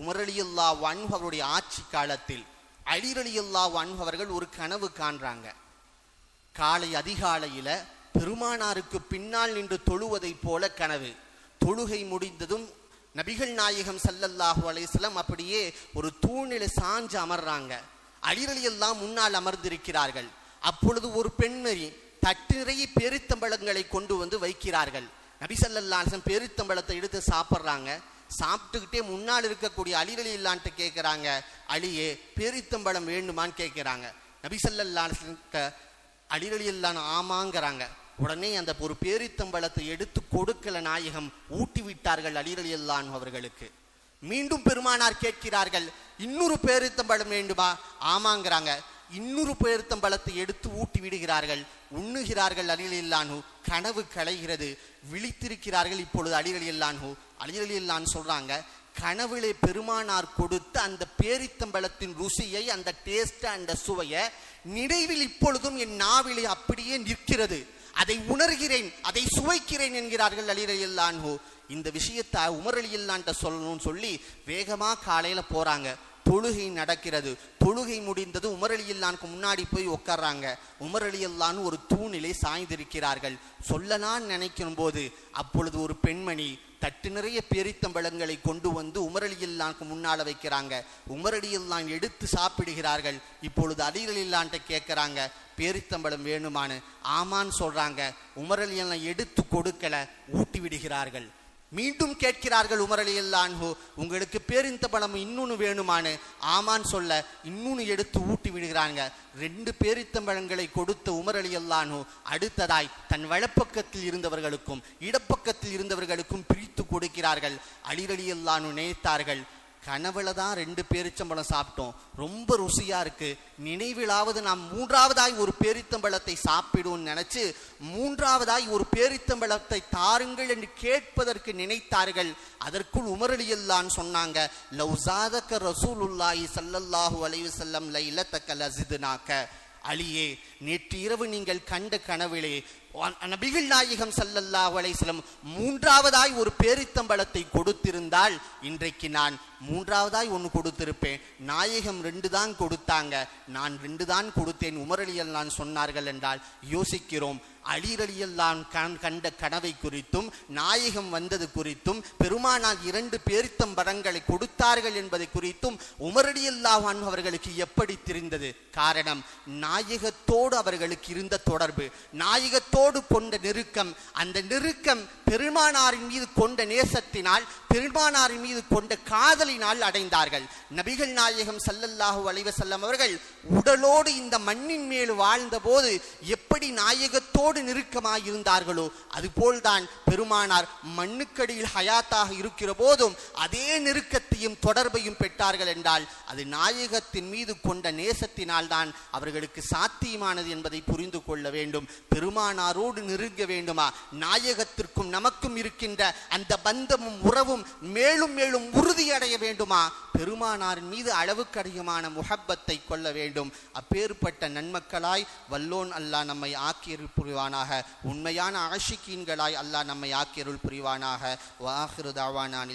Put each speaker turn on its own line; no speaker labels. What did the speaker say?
உமரலியுல்லா வன்ஹு அவருடைய ஆட்சி காலத்தில் அலிரலியுல்லா வன்ஹு அவர்கள் ஒரு கனவு காண்றாங்க. காலை அதிகாலையில பெருமானாருக்கு பின்னால் நின்று தொழுவதைப் போல கனவு. தொழுகை முடிந்ததும் நபிகள் நாயகம் சல்லல்லாஹு அலைஹிஸ்ஸலாம் அப்படியே ஒரு தூணில சாஞ்சு அமர்றாங்க. அலிரலியெல்லாம் முன்னால் அமர்ந்திருக்கிறார்கள். அப்பொழுது ஒரு பெண்மணி தட்டு நிறைய பெருத்தம்பழங்களை கொண்டு வந்து வைக்கிறார்கள். நபி ஸல்லல்லாஹு அலைஹி எடுத்து சாப்பிட்றாங்க. சாப்பிட்டுக்கிட்டே முன்னால் இருக்கக்கூடிய அலிரலி இல்லான்ட்டு கேட்குறாங்க அலியே பேரித்தம்பழம் வேண்டுமான்னு கேட்குறாங்க நபிசல்லாட்ட ஸல்லல்லாஹு அலிரலி இல்லான்னு ஆமாங்கிறாங்க. உடனே அந்த ஒரு பேரித்தம்பழத்தை எடுத்து கொடுக்கல நாயகம் ஊட்டி விட்டார்கள் அலிரலி இல்லான் அவர்களுக்கு. மீண்டும் பெருமானார் கேட்கிறார்கள் இன்னொரு பேரித்தம்பழம் வேண்டுமா? ஆமாங்கிறாங்க. இன்னொரு பேரித்தம்பழத்தை எடுத்து ஊட்டி விடுகிறார்கள். உண்ணுகிறார்கள் அலிரலி இல்லானு கனவு களைகிறது. விழித்திருக்கிறார்கள் இப்பொழுது அலிரலி இல்லானு அலிரலி இல்லான்னு சொல்றாங்க. கனவிலே பெருமானார் கொடுத்த அந்த பேரித்தம்பழத்தின் ருசியை அந்த டேஸ்ட் அந்த சுவையை நினைவில் இப்பொழுதும் என் நாவிலே அப்படியே நிற்கிறது. அதை உணர்கிறேன் அதை சுவைக்கிறேன் என்கிறார்கள் அலிரலியல்லான்ஹு இந்த விஷயத்தை உமர் சொல்லணும்னு சொல்லி வேகமா காலையில போறாங்க. தொழுகை நடக்கிறது. தொழுகை முடிந்தது உமரலியில்லானுக்கு முன்னாடி போய் உட்கார்றாங்க உமர் ஒரு தூணிலே சாய்ந்திருக்கிறார்கள். சொல்லலான்னு நினைக்கும் போது அப்பொழுது ஒரு பெண்மணி தட்டு நிறைய பேரித்தம்பழங்களை கொண்டு வந்து உமரலியில்லானுக்கு முன்னால் வைக்கிறாங்க. உமரடியில்லான் எடுத்து சாப்பிடுகிறார்கள். இப்பொழுது அலிரலில்லான்ட்ட கேட்குறாங்க பேரித்தம்பழம் வேணுமான்னு. ஆமான்னு சொல்கிறாங்க உமரலியெல்லாம் எடுத்து கொடுக்கல ஊட்டி விடுகிறார்கள். மீண்டும் கேட்கிறார்கள் உமரலியல்லான்ஹு உங்களுக்கு பேரிந்த பேரித்தம்பழம் இன்னொன்னு வேணுமான்னு? ஆமான்னு சொல்ல இன்னொன்னு எடுத்து ஊட்டி விடுகிறாங்க. ரெண்டு பேரித்தம்பழங்களை கொடுத்த உமரலியல்லான்ஹு அடுத்ததாய் தன் வலப்பக்கத்தில் இருந்தவர்களுக்கும் இடப்பக்கத்தில் இருந்தவர்களுக்கும் பிரித்து கொடுக்கிறார்கள். அலிரலியல்லானு நினைத்தார்கள் கனவுல தான் ரெண்டு பேரிச்சம்பழம் சாப்பிட்டோம். ரொம்ப ருசியா இருக்கு. நினைவிலாவது நாம் மூன்றாவதாய் ஒரு பேரித்தம்பழத்தை சாப்பிடுவோம் நினைச்சு மூன்றாவதாய் ஒரு பேரித்தம்பழத்தை தாருங்கள் என்று கேட்பதற்கு நினைத்தார்கள். அதற்குள் உமரலியல்லான்னு சொன்னாங்க. லவ்சாதக்க ரசூலுல்லாஹி சல்லல்லாஹு அலைவு செல்லம் லைலத்தக்க லசிதுனாக்க. அழியே நேற்று இரவு நீங்கள் கண்ட கனவிலே நபிகள் நாயகம் சல்லல்லா அலைசலம் மூன்றாவதாய் ஒரு பேரித்தம்பளத்தை கொடுத்திருந்தால் இன்றைக்கு நான் மூன்றாவதாய் ஒன்று கொடுத்திருப்பேன். நாயகம் ரெண்டு தான் கொடுத்தாங்க. நான் ரெண்டு தான் கொடுத்தேன் உமரலியல் நான் சொன்னார்கள் என்றால் யோசிக்கிறோம். அலிரலியல்லான் கண் கண்ட கனவை குறித்தும் நாயகம் வந்தது குறித்தும் பெருமானால் இரண்டு பேரித்தம் படங்களை கொடுத்தார்கள் என்பதை குறித்தும் உமரடியல்லாஹான் அவர்களுக்கு எப்படி தெரிந்தது? காரணம் நாயகத்தோடு அவர்களுக்கு இருந்த தொடர்பு. நாயகத்தோடு கொண்ட நெருக்கம். அந்த நெருக்கம் பெருமானாரின் மீது கொண்ட நேசத்தினால் பெருமானாரின் மீது கொண்ட காதலினால் அடைந்தார்கள். நபிகள் நாயகம் சல்லல்லாஹு அலைஹி அவர்கள் உடலோடு இந்த மண்ணின் மேல் வாழ்ந்தபோது எப்படி நாயகத்தோடு நெருக்கமாக இருந்தார்களோ அதுபோல்தான் பெருமானார் மண்ணுக்கடியில் ஹயாத்தாக இருக்கிற போதும் அதே நெருக்கத்தையும் தொடர்பையும் பெற்றார்கள் என்றால் அது நாயகத்தின் மீது கொண்ட நேசத்தினால் தான் அவர்களுக்கு சாத்தியமானது என்பதை புரிந்து கொள்ள வேண்டும். பெருமானாரோடு நெருங்க வேண்டுமா? நாயகத்திற்கும் நமக்கும் இருக்கின்ற அந்த பந்தமும் உறவும் மேலும் மேலும் உறுதியடைய வேண்டுமா? பெருமானாரின் மீது அளவுக்கு முகப்பத்தை கொள்ள வேண்டும். அப்பேற்பட்ட நன்மக்களாய் வல்லோன் அல்லாஹ் நம்மை ஆக்கியருள் புரிவானாக. உண்மையான ஆஷிக்கீன்களாய் அல்லாஹ் நம்மை ஆக்கியருள் புரிவானாக. வாஹிரு தாவானான்